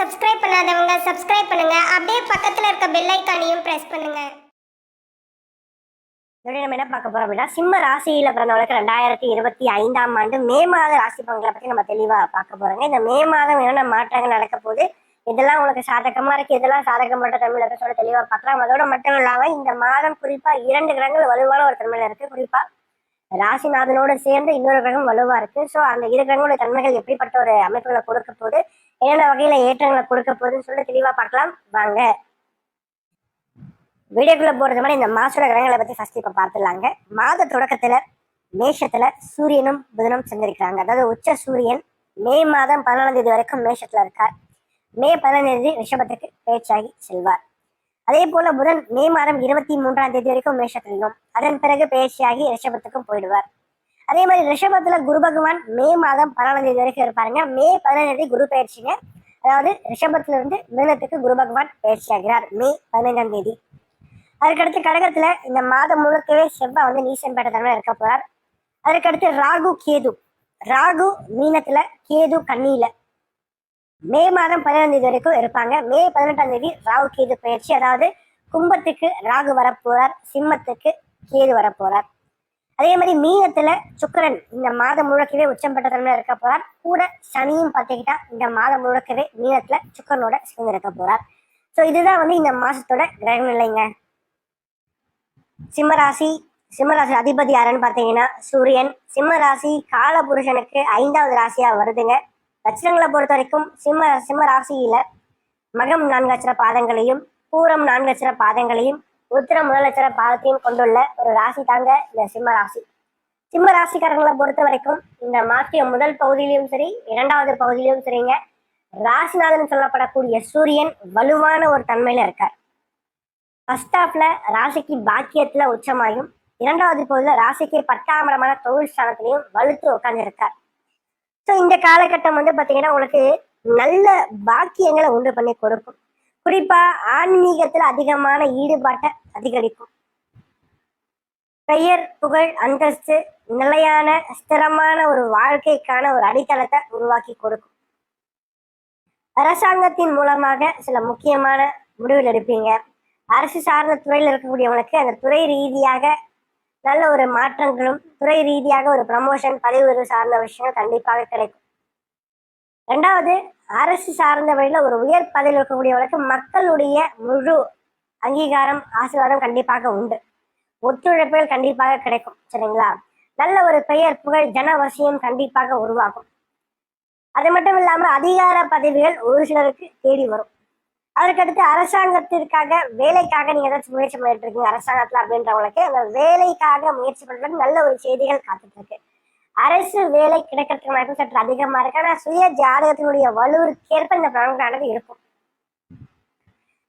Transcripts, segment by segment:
Subscribe பண்ணாதவங்க subscribe பண்ணுங்க. அப்படியே பக்கத்துல இருக்க பெல் ஐக்கானையும் பிரஸ் பண்ணுங்க. இதோட நம்ம என்ன பார்க்க போறோம் அப்படின்னா சிம்ம ராசியில பிறந்தவங்களுக்கு ரெண்டாயிரத்தி இருபத்தி ஐந்தாம் ஆண்டு மே மாத ராசி பங்களை பத்தி நம்ம தெளிவா பார்க்க போறோங்க. இந்த மே மாதம் என்னென்ன மாற்றங்கள் நடக்க போகுது இதெல்லாம் உங்களுக்கு சாதகமா இருக்கு இதெல்லாம் சாதகமற்ற தன்மையில இருக்க சொல்ல தெளிவா பார்க்கலாம். அதோட மட்டும் இல்லாம இந்த மாதம் குறிப்பா இரண்டு கிரகங்கள் வலுவான ஒரு தன்மையில இருக்கு. குறிப்பா ராசிநாதனோடு சேர்ந்து இன்னொரு கிரகம் வலுவா இருக்கு. ஸோ அந்த இரு கிரகங்களோட தன்மைகள் எப்படிப்பட்ட ஒரு அமைப்புகளை கொடுக்க போகுது? என்னென்ன வகையில ஏற்றங்களை கொடுக்க போகுதுன்னு சொல்லி தெளிவா பார்க்கலாம். வாங்க. வீடியோக்குள்ள போறது மாதிரி இந்த மாசோட கிரகங்களை பத்தி ஃபர்ஸ்ட் இப்ப பார்த்துடலாங்க. மாத தொடக்கத்துல மேஷத்துல சூரியனும் புதனும் சேர்ந்திருக்கிறாங்க. அதாவது உச்ச சூரியன் மே மாதம் பதினாலாம் தேதி வரைக்கும் மேஷத்துல இருக்கார். மே பதினாலாம் தேதி ரிஷபத்துக்கு பேச்சாகி செல்வார். அதே போல புதன் மே மாதம் இருபத்தி மூன்றாம் தேதி வரைக்கும் மேஷத்திலையும் அதன் பிறகு பயிற்சியாகி ரிஷபத்துக்கும் போயிடுவார். அதே மாதிரி ரிஷபத்துல குரு பகவான் மே மாதம் பதினாலாம் தேதி வரைக்கும் இருப்பாருங்க. மே பதினாம் தேதி குரு பயிற்சிங்க. அதாவது ரிஷபத்துல இருந்து மிருகத்துக்கு குரு பகவான் பயிற்சியாகிறார் மே பதினைஞ்சாம் தேதி. அதுக்கடுத்து கடகத்துல இந்த மாதம் முழுக்கவே செவ்வாய் வந்து நீசன் பேட்டத்தன்மை இருக்க போறார். அதுக்கடுத்து ராகு கேது. ராகு மீனத்துல கேது கன்னியில மே மாதம் பதினாம் தேதி வரைக்கும் இருப்பாங்க. மே பதினெட்டாம் தேதி ராகு கேது பயிற்சி. அதாவது கும்பத்துக்கு ராகு வரப்போறார் சிம்மத்துக்கு கேது வரப்போறார். அதே மாதிரி மீனத்துல சுக்கரன் இந்த மாதம் முழுக்கவே உச்சம் பெற்ற தன்மையில இருக்க போறார். கூட சனியும் பார்த்துக்கிட்டா இந்த மாதம் முழுக்கவே மீனத்துல சுக்கரனோட சேர்ந்து இருக்க போறார். ஸோ இதுதான் வந்து இந்த மாசத்தோட கிரக நிலைங்க. சிம்மராசி சிம்மராசி அதிபதி யாருன்னு பார்த்தீங்கன்னா சூரியன். சிம்மராசி காலபுருஷனுக்கு ஐந்தாவது ராசியா வருதுங்க. லட்சணங்களை பொறுத்த வரைக்கும் சிம்ம சிம்ம ராசியில மகம் நான்கு லட்சர பாதங்களையும் பூரம் நான்கு லட்சர பாதங்களையும் உத்திரம் முதல் லட்சர பாதத்தையும் கொண்டுள்ள ஒரு ராசி தாங்க இந்த சிம்ம ராசி. சிம்ம ராசிக்காரங்களை பொறுத்த வரைக்கும் இந்த மாற்றிய முதல் பகுதியிலும் சரி இரண்டாவது பகுதியிலும் சரிங்க. ராசிநாதன் சொல்லப்படக்கூடிய சூரியன் வலுவான ஒரு தன்மையில இருக்கார். ஃபர்ஸ்ட் ஹாஃப்ல ராசிக்கு பாக்கியத்துல உச்சமாயும் இரண்டாவது பகுதியில் ராசிக்கு பட்டாமரமான தொழில் ஸ்தானத்திலையும் வலுத்து உட்கார்ந்துருக்கார். ஸோ இந்த காலகட்டம் வந்து பாத்தீங்கன்னா உங்களுக்கு நல்ல பாக்கியங்களை உண்டு பண்ணி கொடுக்கும். குறிப்பா ஆன்மீகத்தில் அதிகமான ஈடுபாட்டை அதிகரிக்கும். பெயர் புகழ் அந்தஸ்து நிலையான ஸ்திரமான ஒரு வாழ்க்கைக்கான ஒரு அடித்தளத்தை உருவாக்கி கொடுக்கும். அரசாங்கத்தின் மூலமாக சில முக்கியமான முடிவுகள் எடுப்பீங்க. அரசு சார்ந்த துறையில் இருக்கக்கூடியவங்களுக்கு அந்த துறை ரீதியாக நல்ல ஒரு மாற்றங்களும் துறை ரீதியாக ஒரு ப்ரமோஷன் பதவி உயர்வு சார்ந்த விஷயங்கள் கண்டிப்பாக கிடைக்கும். ரெண்டாவது அரசு சார்ந்த வழியில் ஒரு உயர் பதவியில் இருக்கக்கூடியவர்களுக்கு மக்களுடைய முழு அங்கீகாரம் ஆசீர்வாதம் கண்டிப்பாக உண்டு. ஒத்துழைப்புகள் கண்டிப்பாக கிடைக்கும் சரிங்களா? நல்ல ஒரு பெயர் புகழ் ஜனவசியம் கண்டிப்பாக உருவாகும். அது மட்டும் இல்லாம அதிகார பதவிகள் ஒரு சிலருக்கு தேடி வரும். அதற்கடுத்து அரசாங்கத்திற்காக வேலைக்காக நீங்க ஏதாச்சும் முயற்சி பண்ணிட்டு இருக்கீங்க அரசாங்கத்துல அப்படின்றவங்களுக்கு அந்த வேலைக்காக முயற்சி பண்ணுறது நல்ல ஒரு செய்திகள் காத்துட்டு இருக்கு அரசு வேலை கிடைக்கிறதுக்கு வாய்ப்பு சற்று அதிகமா இருக்கு. ஆனா சுய ஜாதகத்தினுடைய வலுவிற்கேற்ப இந்த பலன்களானது இருக்கும்.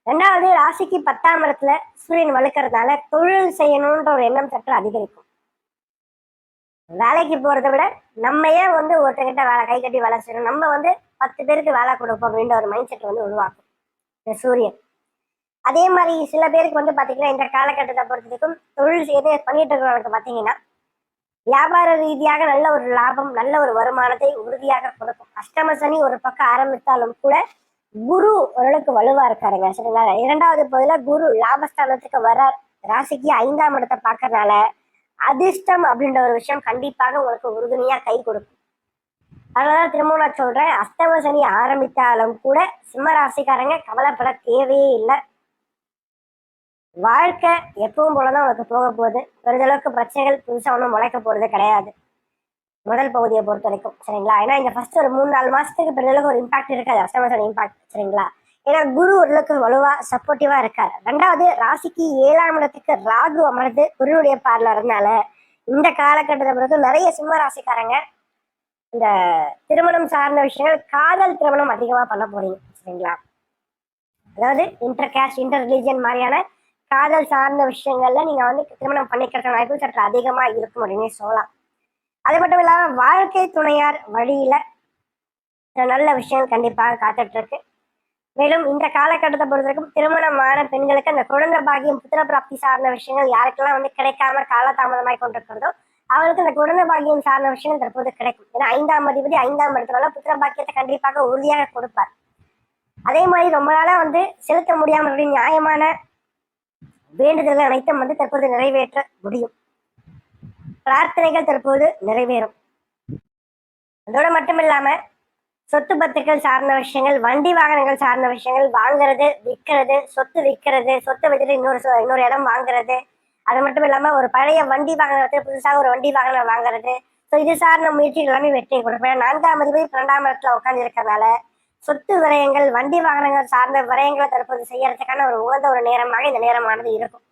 ரெண்டாவது ராசிக்கு பத்தாம் இடத்துல சூரியன் வலுக்கிறதுனால தொழில் செய்யணும்ன்ற ஒரு எண்ணம் சற்று அதிகரிக்கும். வேலைக்கு போறதை விட நம்ம ஏன் வந்து ஒருத்தங்கிட்ட வேலை கை கட்டி வேலை செய்யணும்? நம்ம வந்து பத்து பேருக்கு வேலை கொடுப்போம் அப்படின்ற ஒரு மைண்ட் செட் வந்து உருவாக்கும். இந்த சூரியன். அதே மாதிரி சில பேருக்கு வந்து பாத்தீங்கன்னா இந்த காலகட்டத்தை பொறுத்தவரைக்கும் தொழில் செய்து பண்ணிட்டு இருக்கிறவங்களுக்கு பாத்தீங்கன்னா வியாபார ரீதியாக நல்ல ஒரு லாபம் நல்ல ஒரு வருமானத்தை உறுதியாக கொடுக்கும். அஷ்டம சனி ஒரு பக்கம் ஆரம்பித்தாலும் கூட குரு ஓரளவுக்கு வலுவா இருக்காருங்க சரிங்களா? இரண்டாவது பகுதியில குரு லாபஸ்தானத்துக்கு வரார் ராசிக்கு ஐந்தாம் இடத்தை பார்க்கறதுனால அதிர்ஷ்டம் அப்படின்ற ஒரு விஷயம் கண்டிப்பாக உங்களுக்கு உறுதுணையா கை கொடுக்கும். அதனால திரும்ப நான் சொல்றேன் அஸ்தம சனி ஆரம்பித்தாலும் கூட சிம்ம ராசிக்காரங்க கவலைப்பட தேவையே இல்லை. வாழ்க்கை எப்பவும் போலதான் உனக்கு போக போகுது. பெரிதளவுக்கு பிரச்சனைகள் புதுசாக ஒன்றும் முளைக்க போறது கிடையாது. முதல் பகுதியை பொறுத்த வரைக்கும் சரிங்களா? ஏன்னா இந்த ஃபர்ஸ்ட் ஒரு மூணு நாலு மாசத்துக்கு பெரிதளவுக்கு ஒரு இம்பாக்ட் இருக்காது அஸ்தம சனி இம்பாக்ட் சரிங்களா? ஏன்னா குரு ஓரளவுக்கு வலுவா சப்போர்ட்டிவா இருக்காரு. ரெண்டாவது ராசிக்கு ஏழாம் இடத்துக்கு ராகு அமர்ந்து குருவுடைய பார்ல இருந்தனால இந்த காலகட்டத்தை பிறகு நிறைய சிம்ம ராசிக்காரங்க இந்த திருமணம் சார்ந்த விஷயங்கள் காதல் திருமணம் அதிகமா பண்ண போறீங்க சரிங்களா? அதாவது இன்டர் கேஸ்ட் இன்டர் ரிலீஜியன் மாதிரியான காதல் சார்ந்த விஷயங்கள்ல நீங்க வந்து திருமணம் பண்ணிக்கிறதுக்கு வாய்ப்பு சற்று அதிகமா இருக்கும் அப்படின்னு சொல்லலாம். அது மட்டும் இல்லாம வாழ்க்கை துணையார் வழியில நல்ல விஷயங்கள் கண்டிப்பாக காத்துட்டு இருக்கு மேலும் இந்த காலகட்டத்தை பொறுத்த வரைக்கும் திருமணமான பெண்களுக்கு அந்த குழந்தை பாகியம் புத்திர பிராப்தி சார்ந்த விஷயங்கள் யாருக்கெல்லாம் வந்து கிடைக்காம காலதாமதமாய் கொண்டிருக்கிறதோ அவருக்கு இந்த குழந்தை பாக்கியம் சார்ந்த விஷயம் தற்போது கிடைக்கும். ஏன்னா ஐந்தாம் அதிபதி ஐந்தாம் இடத்துல புத்திர பாக்கியத்தை கண்டிப்பாக உறுதியாக கொடுப்பார். அதே மாதிரி ரொம்ப நாளா வந்து செலுத்த முடியாமல் நியாயமான வேண்டுதல்கள் அனைத்தும் வந்து தற்போது நிறைவேற்ற முடியும். பிரார்த்தனைகள் தற்போது நிறைவேறும். அதோட மட்டும் இல்லாம சொத்து பத்துக்கள் சார்ந்த விஷயங்கள் வண்டி வாகனங்கள் சார்ந்த விஷயங்கள் வாங்குறது விற்கிறது சொத்து விற்கிறது சொத்து வச்சுட்டு இன்னொரு சொ- இன்னொரு இடம் வாங்குறது அது மட்டும் இல்லாம ஒரு பழைய வண்டி வாகனத்தை புதுசாக ஒரு வண்டி வாகனம் வாங்குறது. ஸோ இது சார்ந்த முயற்சிகள் எல்லாமே வெற்றி கொடுப்பேன் நான்காம் அதிபதி இரண்டாம் இடத்துல உட்கார்ந்து இருக்கிறதுனால சொத்து விரயங்கள் வண்டி வாகனங்கள் சார்ந்த விரயங்களை தற்போது செய்யறதுக்கான ஒரு உகந்த ஒரு நேரமாக இந்த நேரமானது இருக்கும்.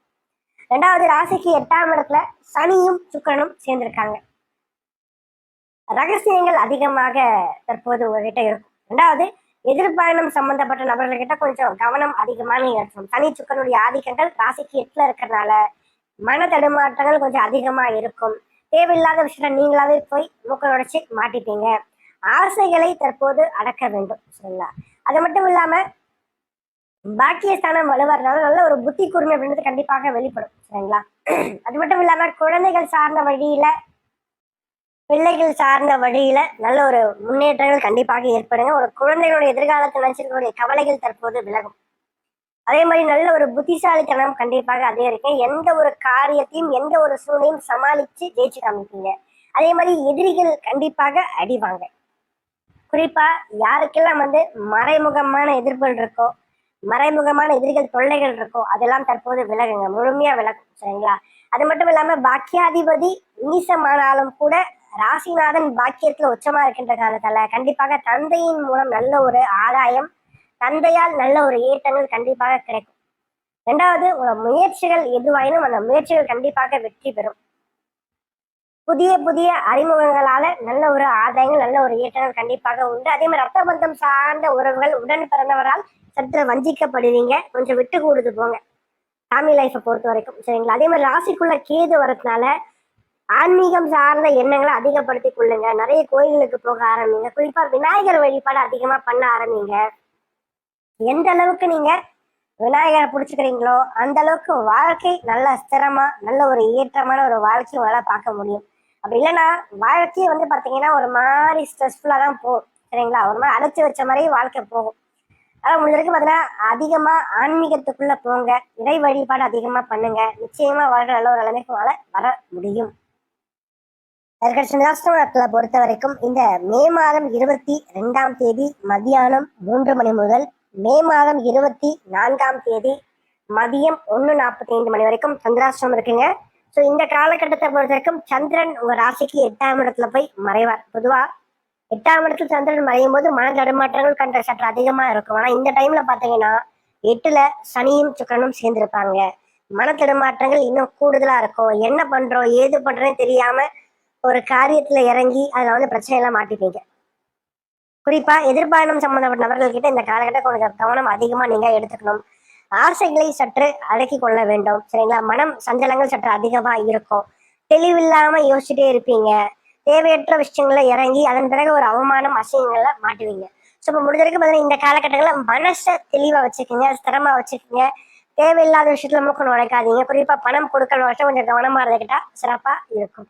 ரெண்டாவது ராசிக்கு எட்டாம் இடத்துல சனியும் சுக்கரனும் சேர்ந்திருக்காங்க. ரகசியங்கள் அதிகமாக தற்போது உங்ககிட்ட இருக்கும். ரெண்டாவது எதிர்பயணம் சம்பந்தப்பட்ட நபர்கள்கிட்ட கொஞ்சம் கவனம் அதிகமாக இருக்கும். சனி சுக்கரனுடைய ஆதிக்கங்கள் ராசிக்கு எட்டுல இருக்கிறதுனால மன தடுமாற்றங்கள் கொஞ்சம் அதிகமாக இருக்கும். தேவையில்லாத விஷயத்த நீங்களாவே போய் மூக்க மாட்டிப்பீங்க. ஆசைகளை தற்போது அடக்க வேண்டும் சரிங்களா அது மட்டும் இல்லாமல் பாக்கியஸ்தானம் வலுவறதுனால நல்ல ஒரு புத்தி கூர்மை அப்படின்றது கண்டிப்பாக வெளிப்படும் சரிங்களா? அது மட்டும் இல்லாமல் குழந்தைகள் சார்ந்த வழியில பிள்ளைகள் சார்ந்த வழியில நல்ல ஒரு முன்னேற்றங்கள் கண்டிப்பாக ஏற்படுங்க. ஒரு குழந்தைகளுடைய எதிர்காலத்தில் நினைச்சிருக்கக்கூடிய கவலைகள் தற்போது விலகும். அதே மாதிரி நல்ல ஒரு புத்திசாலித்தனம் கண்டிப்பாக அதே இருக்கு எந்த ஒரு காரியத்தையும் எந்த ஒரு சூழ்நிலையும் சமாளிச்சு ஜெயிச்சு காமிப்பீங்க. அதே மாதிரி எதிரிகள் கண்டிப்பாக அடிவாங்க குறிப்பா யாருக்கெல்லாம் வந்து மறைமுகமான எதிர்ப்புகள் இருக்கோ மறைமுகமான எதிரிகள் தொல்லைகள் இருக்கோ அதெல்லாம் தற்போது விலகுங்க. முழுமையா விலகும் சரிங்களா? அது மட்டும் இல்லாம பாக்கியாதிபதி நீசமானாலும் கூட ராசிநாதன் பாக்கியத்துல உச்சமா இருக்கின்ற காலத்துல கண்டிப்பாக தந்தையின் மூலம் நல்ல ஒரு ஆதாயம் தந்தையால் நல்ல ஒரு ஏற்றங்கள் கண்டிப்பாக கிடைக்கும். ரெண்டாவது உங்க முயற்சிகள் எதுவாயினும் அந்த முயற்சிகள் கண்டிப்பாக வெற்றி பெறும். புதிய புதிய அறிமுகங்களால நல்ல ஒரு ஆதாயங்கள் நல்ல ஒரு ஏற்றங்கள் கண்டிப்பாக உண்டு. அதே மாதிரி ரத்த பந்தம் சார்ந்த உறவுகள் உடன் பிறந்தவரால் சற்று வஞ்சிக்கப்படுவீங்க. கொஞ்சம் விட்டு கொடுத்து போங்க. ஃபேமிலி லைஃப்பை பொறுத்த வரைக்கும் சரிங்களா? அதே மாதிரி ராசிக்குள்ள கேது வரதுனால ஆன்மீகம் சார்ந்த எண்ணங்களை அதிகப்படுத்தி கொள்ளுங்க. நிறைய கோயில்களுக்கு போக ஆரம்பிங்க. குறிப்பா விநாயகர் வழிபாடு அதிகமா பண்ண ஆரம்பிங்க. எந்த அளவுக்கு நீங்க விநாயகரை பிடிச்சிக்கிறீங்களோ அந்த அளவுக்கு வாழ்க்கை நல்ல ஸ்திரமா நல்ல ஒரு ஏற்றமான ஒரு வாழ்க்கையும் உங்களால பார்க்க முடியும். அப்படி இல்லைன்னா வாழ்க்கையை வந்து பார்த்தீங்கன்னா ஒரு மாதிரி ஸ்ட்ரெஸ்ஃபுல்லாக தான் போகும். சரிங்களா? ஒரு மாதிரி அழைச்சி வச்ச மாதிரியே வாழ்க்கை போகும். அதான் முடிஞ்ச பார்த்தீங்கன்னா அதிகமாக ஆன்மீகத்துக்குள்ள போங்க. இறை வழிபாடு அதிகமாக பண்ணுங்க. நிச்சயமா வாழ்க்கை நல்ல ஒரு நிலைமைக்கு வாழ வர முடியும். ராஷ்டிரத்தை பொறுத்த வரைக்கும் இந்த மே மாதம் இருபத்தி ரெண்டாம் தேதி மதியானம் மூன்று மணி முதல் மே மாதம் இருபத்தி நான்காம் தேதி மதியம் ஒன்று நாற்பத்தி ஐந்து மணி வரைக்கும் சந்திராஷ்டிரம் இருக்குங்க. ஸோ இந்த காலகட்டத்தை பொறுத்த வரைக்கும் சந்திரன் உங்க ராசிக்கு எட்டாம் இடத்துல போய் மறைவார். பொதுவா எட்டாம் இடத்துல சந்திரன் மறையும் போது மன தடுமாற்றங்கள் கண்ட சற்று அதிகமா இருக்கும். ஆனால் இந்த டைம்ல பார்த்தீங்கன்னா எட்டுல சனியும் சுக்கரனும் சேர்ந்துருப்பாங்க. மன தடுமாற்றங்கள் இன்னும் கூடுதலாக இருக்கும். என்ன பண்றோம் ஏது பண்றோன்னு தெரியாம ஒரு காரியத்தில் இறங்கி அதில் வந்து பிரச்சனை எல்லாம் மாட்டிப்பீங்க. குறிப்பா எதிர்பாரணம் சம்பந்தப்பட்ட நபர்கள்கிட்ட இந்த காலகட்டம் கொஞ்சம் கவனம் அதிகமா நீங்க எடுத்துக்கணும். ஆசைகளை சற்று அடக்கி கொள்ள வேண்டும். சரிங்களா? மனம் சஞ்சலங்கள் சற்று அதிகமா இருக்கும். தெளிவில்லாம யோசிச்சுட்டே இருப்பீங்க. தேவையற்ற விஷயங்களை இறங்கி அதன் பிறகு ஒரு அவமானம் அசிங்கங்களை மாட்டுவீங்க. ஸோ இப்போ முடிஞ்ச பார்த்தீங்கன்னா இந்த காலகட்டங்களில் மனசை தெளிவாக வச்சுக்கோங்க ஸ்திரமா வச்சுக்கோங்க. தேவையில்லாத விஷயத்துல மூக்க உழைக்காதீங்க குறிப்பா பணம் கொடுக்கற வருஷம் கொஞ்சம் கவனமா இருந்துக்கிட்டா சிறப்பா இருக்கும்.